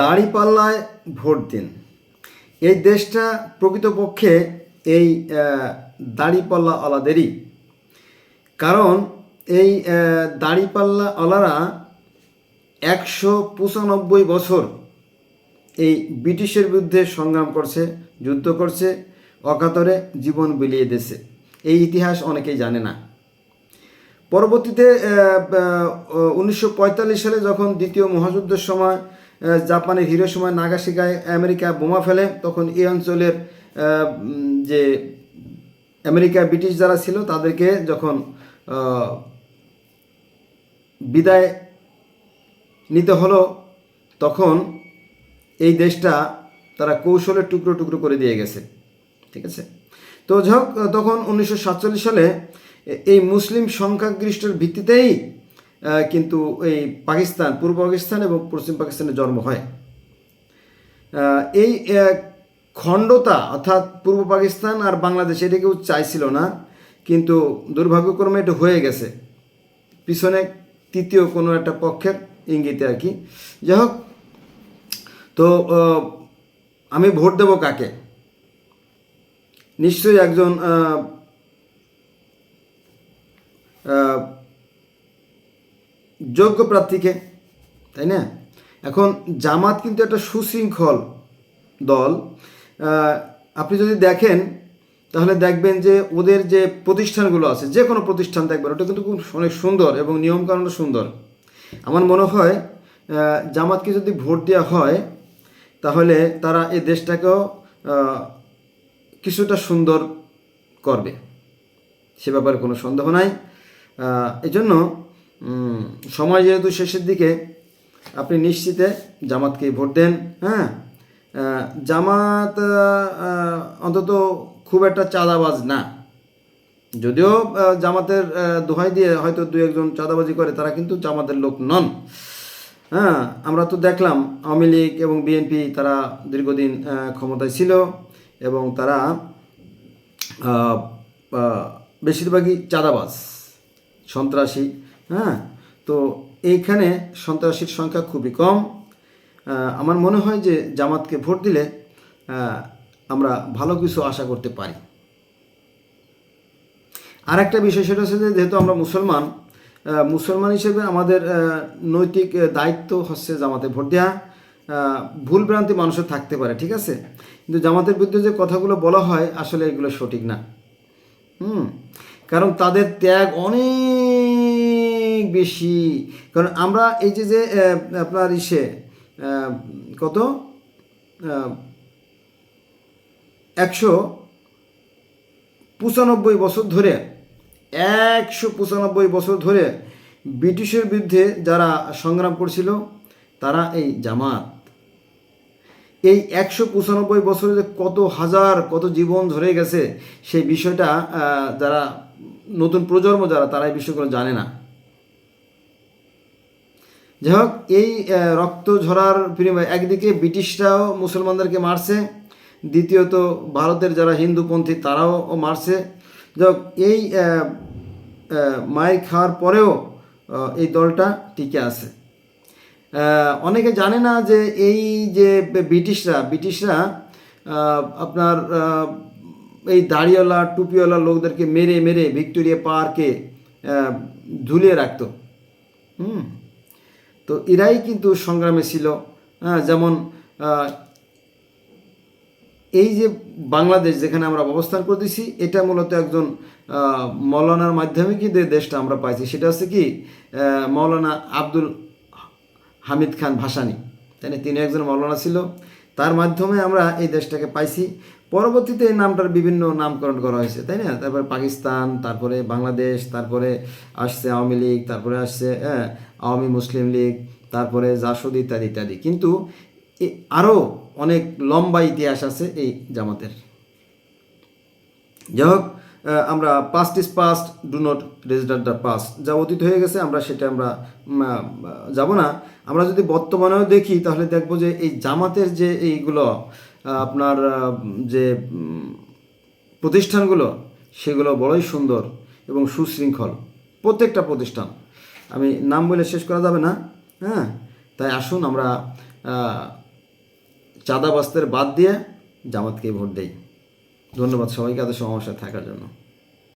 দাড়িপাল্লায় vote দিন। এই দেশটা প্রকৃতপক্ষে এই দাড়িপাল্লা আলাদেরই কারণ এই দাড়িপাল্লা আলারা একশো পঁচানব্বই বছর এই ব্রিটিশের বিরুদ্ধে সংগ্রাম করছে, যুদ্ধ করছে, অকাতরে জীবন বিলিয়ে দিয়েছে। এই ইতিহাস অনেকেই জানে না। পরবর্তীতে উনিশশো পঁয়তাল্লিশ সালে যখন দ্বিতীয় মহাযুদ্ধের সময় জাপানের হিরোসময় নাগাসিকায় আমেরিকা বোমা ফেলে, তখন এই অঞ্চলের যে আমেরিকা ব্রিটিশ যারা ছিল, তাদেরকে যখন বিদায় নিতে হলো, তখন এই দেশটা তারা কৌশলের টুকরো টুকরো করে দিয়ে গেছে। ঠিক আছে? তো যাক তখন উনিশশো সাতচল্লিশ সালে এই মুসলিম সংখ্যাগরিষ্ঠের ভিত্তিতেই কিন্তু এই পাকিস্তান, পূর্ব পাকিস্তান এবং পশ্চিম পাকিস্তানের জন্ম হয়। এই খণ্ডতা অর্থাৎ পূর্ব পাকিস্তান আর বাংলাদেশ, এটা কেউ চাইছিল না, কিন্তু দুর্ভাগ্যক্রমে এটা হয়ে গেছে। পিছনে তৃতীয় কোনো একটা পক্ষের ইঙ্গিতে আর কি। যাই হোক, তো আমি ভোট দেব কাকে? নিশ্চয়ই একজন যোগ্য প্রার্থীকে তাই না? এখন জামাত কিন্তু একটা সুশৃঙ্খল দল। আপনি যদি দেখেন তাহলে দেখবেন যে ওদের যে প্রতিষ্ঠানগুলো আছে যে কোনো প্রতিষ্ঠান দেখবেন ওটা কিন্তু খুব অনেক সুন্দর এবং নিয়মকানুনও সুন্দর। আমার মনে হয় জামাতকে যদি ভোট দেওয়া হয় তাহলে তারা এই দেশটাকেও কিছুটা সুন্দর করবে। সে ব্যাপারে কোনো সন্দেহ নাই। আহ, এই জন্য উম, সময় যেহেতু শেষের দিকে, আপনি নিশ্চিতে জামাতকে ভোট দেন হ্যাঁ? জামাত অন্তত খুব একটা চাঁদাবাজ না। যদিও জামাতের দোহাই দিয়ে হয়তো দু একজন চাঁদাবাজি করে, তারা কিন্তু জামাতের লোক নন। হ্যাঁ আমরা তো দেখলাম, আওয়ামী লীগ এবং বিএনপি তারা দীর্ঘদিন ক্ষমতায় ছিল এবং তারা বেশিরভাগই চাঁদাবাজ, সন্ত্রাসী। হ্যাঁ? তো এইখানে সন্ত্রাসীর সংখ্যা খুবই কম। আমার মনে হয় যে জামাতকে ভোট দিলে আমরা ভালো কিছু আশা করতে পারি। আর একটা বিষয় সেটা হচ্ছে যেহেতু আমরা মুসলমান মুসলমান হিসেবে আমাদের নৈতিক দায়িত্ব হচ্ছে জামাতে ভোট দেওয়া ভুল ভ্রান্তি মানুষের থাকতে পারে, ঠিক আছে? কিন্তু জামাতের বিরুদ্ধে যে কথাগুলো বলা হয়, আসলে এগুলো সঠিক না। হুম? কারণ তাদের ত্যাগ অনেক বেশি। কারণ আমরা এই যে যে আপনার ইসে কত? একশো পঁচানব্বই বছর ধরে, একশো পঁচানব্বই বছর ধরে ব্রিটিশের বিরুদ্ধে যারা সংগ্রাম করছিল, তারা এই জামাত। এই একশো পঁচানব্বই বছরে যে কত হাজার, কত জীবন ধরে গেছে, সেই বিষয়টা যারা নতুন প্রজন্ম যারা, তারা এই বিষয়গুলো জানে না। যাই হোক এই রক্ত ঝরার বিনিময়ে একদিকে ব্রিটিশরাও মুসলমানদেরকে মারছে, দ্বিতীয়ত ভারতের যারা হিন্দুপন্থী তারাও মারছে। যাই হোক এই মায়ের খাওয়ার পরেও এই দলটা টিকে আছে। অনেকে জানে না যে এই যে ব্রিটিশরা ব্রিটিশরা আপনার এই দাড়িওয়ালা, টুপিওয়ালা লোকদেরকে মেরে মেরে ভিক্টোরিয়া পার্কে ঝুলিয়ে রাখতো। হুম? তো এরাই কিন্তু সংগ্রামে ছিল। হ্যাঁ যেমন এই যে বাংলাদেশ যেখানে আমরা অবস্থান করতেছি, এটা মূলত একজন মৌলানার মাধ্যমে কিন্তু দেশটা আমরা পাইছি। সেটা হচ্ছে কি মৌলানা আব্দুল হামিদ খান ভাসানি। তাই তিনি একজন মৌলানা ছিল। তার মাধ্যমে আমরা এই দেশটাকে পাইছি। পরবর্তীতে এই নামটার বিভিন্ন নামকরণ করা হয়েছে, তাই না? তারপরে পাকিস্তান, তারপরে বাংলাদেশ, তারপরে আসছে আওয়ামী লীগ, তারপরে আসছে হ্যাঁ আওয়ামী মুসলিম লীগ, তারপরে জাসদ ইত্যাদি ইত্যাদি। কিন্তু আরও অনেক লম্বা ইতিহাস আছে এই জামাতের। যাই হোক আমরা past is past do not register the past যা অতীত হয়ে গেছে, আমরা সেটা আমরা যাব না। আমরা যদি বর্তমানেও দেখি, তাহলে দেখব যে এই জামাতের যে এইগুলো আপনার যে, প্রতিষ্ঠানগুলো, সেগুলো বড়ই সুন্দর এবং সুশৃঙ্খল। প্রত্যেকটা প্রতিষ্ঠান। আমি নাম বলে শেষ করা যাবে না হ্যাঁ? তাই আসুন আমরা চাঁদাবাস্তের বাদ দিয়ে জামাতকেই ভোট দেই। ধন্যবাদ সবাইকে এত সমস্যা থাকার জন্য।